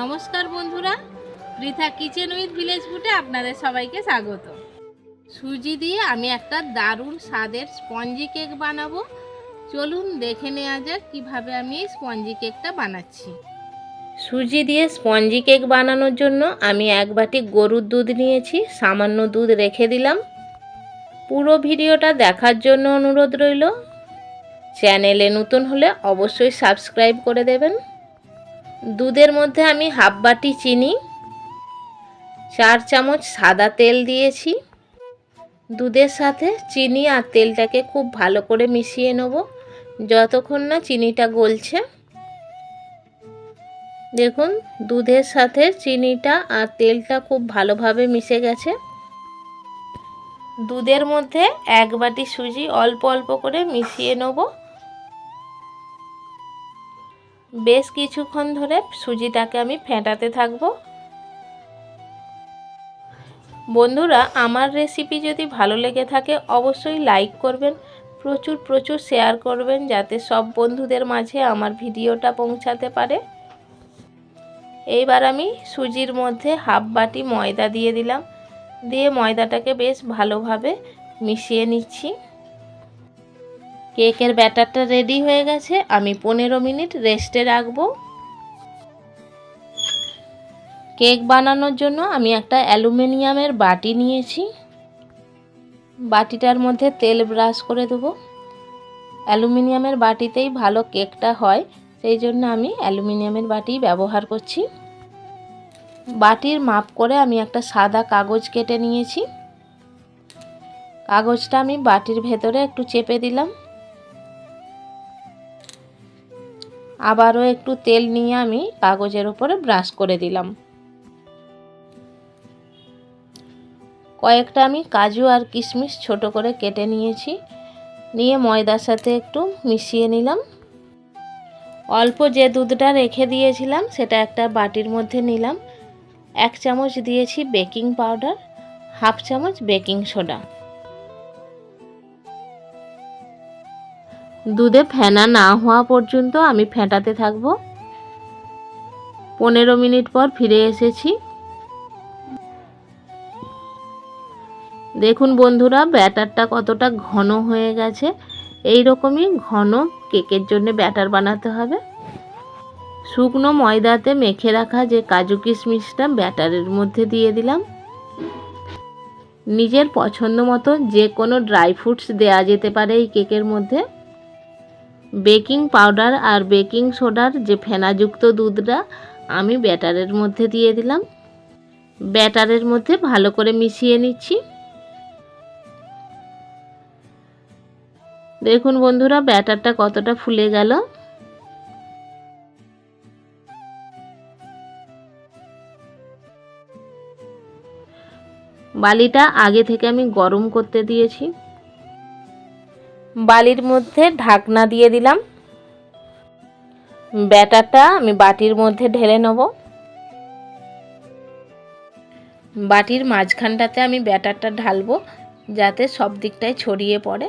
নমস্কার বন্ধুরা, Pritha kitchen with village ফুটে আপনাদের সবাইকে স্বাগত। সুজি দিয়ে আমি একটা দারুণ স্বাদের স্পঞ্জি কেক বানাবো। চলুন দেখে নেওয়া যাক কীভাবে আমি এই স্পঞ্জি কেকটা বানাচ্ছি। সুজি দিয়ে স্পঞ্জি কেক বানানোর জন্য আমি এক বাটি গরুর দুধ নিয়েছি, সামান্য দুধ রেখে দিলাম। পুরো ভিডিওটা দেখার জন্য অনুরোধ রইল। চ্যানেলে নতুন হলে অবশ্যই সাবস্ক্রাইব করে দেবেন। দুধের মধ্যে আমি হাফ বাটি চিনি, চার চামচ সাদা তেল দিয়েছি। দুধের সাথে চিনি আর তেলটাকে খুব ভালো করে মিশিয়ে নেব। যতক্ষণ না চিনিটা গলছে। দেখুন, দুধের সাথে চিনিটা আর তেলটা খুব ভালোভাবে মিশে গেছে। দুধের মধ্যে এক বাটি সুজি অল্প অল্প করে মিশিয়ে নেব। বেশ কিছুক্ষণ ধরে সুজিটাকে আমি ফেটাতে থাকব। বন্ধুরা, আমার রেসিপি যদি ভালো লেগে থাকে, অবশ্যই লাইক করবেন, প্রচুর প্রচুর শেয়ার করবেন, যাতে সব বন্ধুদের মাঝে আমার ভিডিওটা পৌঁছাতে পারে। এইবার আমি সুজির মধ্যে হাফ বাটি ময়দা দিয়ে দিলাম। দিয়ে ময়দাটাকে বেশ ভালোভাবে মিশিয়ে নিচ্ছি। কেকের ব্যাটারটা রেডি হয়ে গেছে, আমি পনেরো মিনিট রেস্টে রাখব। কেক বানানোর জন্য আমি একটা অ্যালুমিনিয়ামের বাটি নিয়েছি। বাটিটার মধ্যে তেল ব্রাশ করে দেবো। অ্যালুমিনিয়ামের বাটিতেই ভালো কেকটা হয়, সেই জন্য আমি অ্যালুমিনিয়ামের বাটি ব্যবহার করছি। বাটির মাপ করে আমি একটা সাদা কাগজ কেটে নিয়েছি। কাগজটা আমি বাটির ভেতরে একটু চেপে দিলাম। আবারও একটু তেল নিয়ে আমি কাগজের উপরে ব্রাশ করে দিলাম। কয়েকটা আমি কাজু আর কিশমিশ ছোট করে কেটে নিয়েছি। নিয়ে ময়দার সাথে একটু মিশিয়ে নিলাম। অল্প যে দুধটা রেখে দিয়েছিলাম, সেটা একটা বাটির মধ্যে নিলাম। এক চামচ দিয়েছি বেকিং পাউডার, হাফ চামচ বেকিং সোডা। দুধে ফেনা না হওয়া পর্যন্ত আমি ফেটাতে থাকব। পনেরো মিনিট পর ফিরে এসেছি। দেখুন বন্ধুরা, ব্যাটারটা কতটা ঘন হয়ে গেছে। এই রকমই ঘন কেকের জন্য ব্যাটার বানাতে হবে। শুকনো ময়দাতে মেখে রাখা যে কাজু কিশমিশটা ব্যাটারের মধ্যে দিয়ে দিলাম। নিজের পছন্দ মতো যে কোনো ড্রাই ফ্রুটস দেওয়া যেতে পারে এই কেকের মধ্যে। বেকিং পাউডার আর বেকিং সোডার যে ফেনাযুক্ত দুধটা আমি ব্যাটারের মধ্যে দিয়ে দিলাম। ব্যাটারের মধ্যে ভালো করে মিশিয়ে নিচ্ছি। দেখুন বন্ধুরা, ব্যাটারটা কতটা ফুলে গেল। বালিটা আগে থেকে আমি গরম করতে দিয়েছি। বালির মধ্যে ঢাকনা দিয়ে দিলাম। ব্যাটারটা আমি বাটির মধ্যে ঢেলে নেব। বাটির মাঝখানটাতে আমি ব্যাটারটা ঢালবো যাতে সব দিকটাই ছড়িয়ে পড়ে।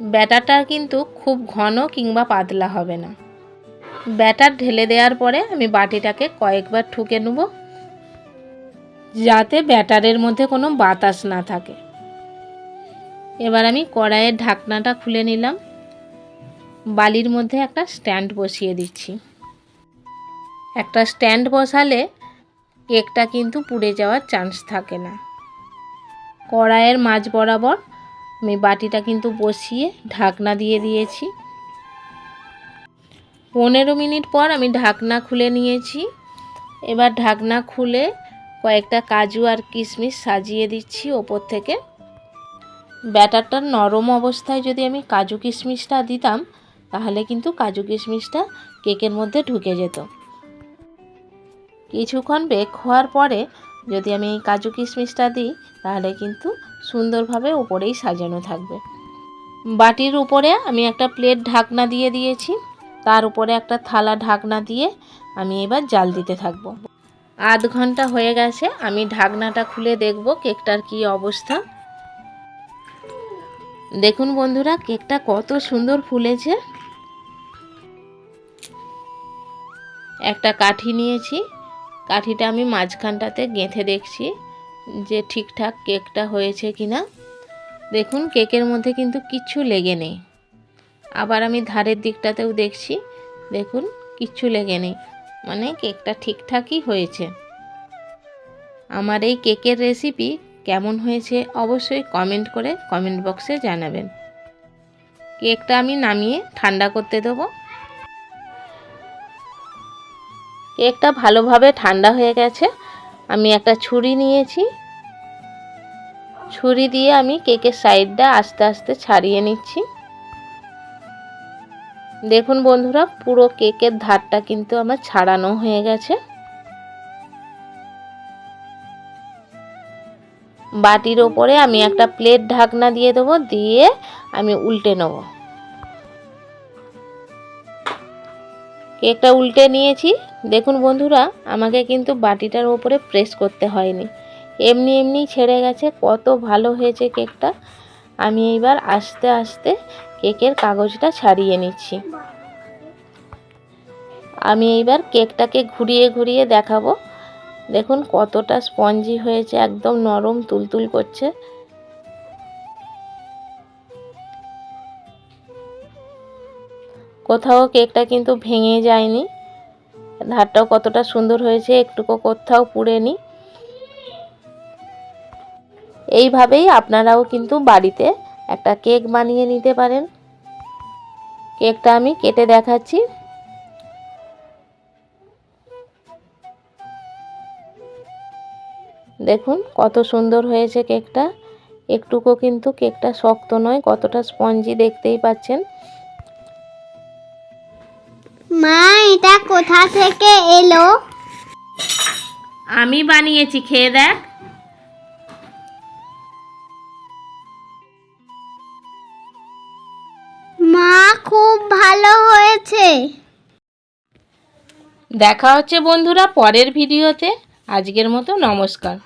ব্যাটারটা কিন্তু খুব ঘন কিংবা পাতলা হবে না। ব্যাটার ঢেলে দেওয়ার পরে আমি বাটিটাকে কয়েকবার ঠুকে নেব। যাতে ব্যাটারের মধ্যে কোনো বাতাস না থাকে। এবার আমি কড়াইয়ের ঢাকনাটা খুলে নিলাম। বালির মধ্যে একটা স্ট্যান্ড বসিয়ে দিচ্ছি। একটা স্ট্যান্ড বসালে কেকটা কিন্তু পুড়ে যাওয়ার চান্স থাকে না। কড়াইয়ের মাঝ বরাবর আমি বাটিটা কিন্তু বসিয়ে ঢাকনা দিয়ে দিয়েছি। পনেরো মিনিট পর আমি ঢাকনা খুলে নিয়েছি। এবার ঢাকনা খুলে কয়েকটা কাজু আর কিশমিশ সাজিয়ে দিচ্ছি ওপর থেকে। ব্যাটারটা নরম অবস্থায় যদি আমি কাজু কিশমিশটা দিতাম, তাহলে কিন্তু কাজু কিশমিশটা কেকের মধ্যে ঢুকে যেত। কিছুক্ষণ বেক হওয়ার পরে যদি আমি কাজু কিশমিশটা দিই, তাহলে কিন্তু সুন্দরভাবে উপরেই সাজানো থাকবে। বাটির উপরে আমি একটা প্লেট ঢাকনা দিয়ে দিয়েছি। তার উপরে একটা থালা ঢাকনা দিয়ে আমি এবার জাল দিতে থাকব। আধ ঘণ্টা হয়ে গেছে, আমি ঢাকনাটা খুলে দেখব কেকটার কি অবস্থা। দেখুন বন্ধুরা, কেকটা কত সুন্দর ফুলেছে। একটা কাঠি নিয়েছি। কাঠিটা আমি মাঝখানটাতে গেঁথে দেখছি যে ঠিকঠাক কেকটা হয়েছে কি না দেখুন, কেকের মধ্যে কিন্তু কিচ্ছু লেগে নেই। আবার আমি ধারের দিকটাতেও দেখছি, দেখুন, কিচ্ছু লেগে নেই। মানে কেকটা ঠিকঠাকই হয়েছে। আমার এই কেকের রেসিপি কেমন হয়েছে অবশ্যই কমেন্ট করে কমেন্ট বক্সে জানাবেন। কেকটা আমি নামিয়ে ঠান্ডা করতে দেবো। কেকটা ভালোভাবে ঠান্ডা হয়ে গেছে। আমি একটা ছুরি নিয়েছি। ছুরি দিয়ে আমি কেকের সাইডটা আস্তে আস্তে ছাড়িয়ে নিচ্ছি। দেখুন বন্ধুরা, পুরো কেকের ধারটা কিন্তু আমার ছাড়ানো হয়ে গেছে। বাটির ওপরে আমি একটা প্লেট ঢাকনা দিয়ে দেবো, দিয়ে আমি উল্টে নেব। কেকটা উল্টে নিয়েছি। দেখুন বন্ধুরা, আমাকে কিন্তু বাটিটার ওপরে প্রেস করতে হয়নি। এমনি এমনি ছেড়ে গেছে, কত ভালো হয়েছে কেকটা। আমি এইবার আস্তে আস্তে কেকের কাগজটা ছাড়িয়ে নিচ্ছি। আমি এইবার কেকটাকে ঘুরিয়ে ঘুরিয়ে দেখাবো। দেখুন কতটা স্পঞ্জি হয়েছে, একদম নরম তুলতুল করছে। কোথাও কেকটা কিন্তু ভেঙে যায়নি। ধারটাও কতটা সুন্দর হয়েছে, একটুকু কোথাও পুড়েনি। এইভাবেই আপনারাও কিন্তু বাড়িতে একটা কেক বানিয়ে নিতে পারেন। কেকটা আমি কেটে দেখাচ্ছি। দেখুন কত সুন্দর হয়েছে কেকটা। একটুকু কিন্তু কেকটা শক্ত নয় কতটা স্পঞ্জি দেখতেই পাচ্ছেন। মা এটা কোথা থেকে এলো? আমি বানিয়েছি খেয়ে দেখ। মা খুব ভালো হয়েছে। দেখা হচ্ছে বন্ধুরা পরের ভিডিওতে। আজকের মতো নমস্কার।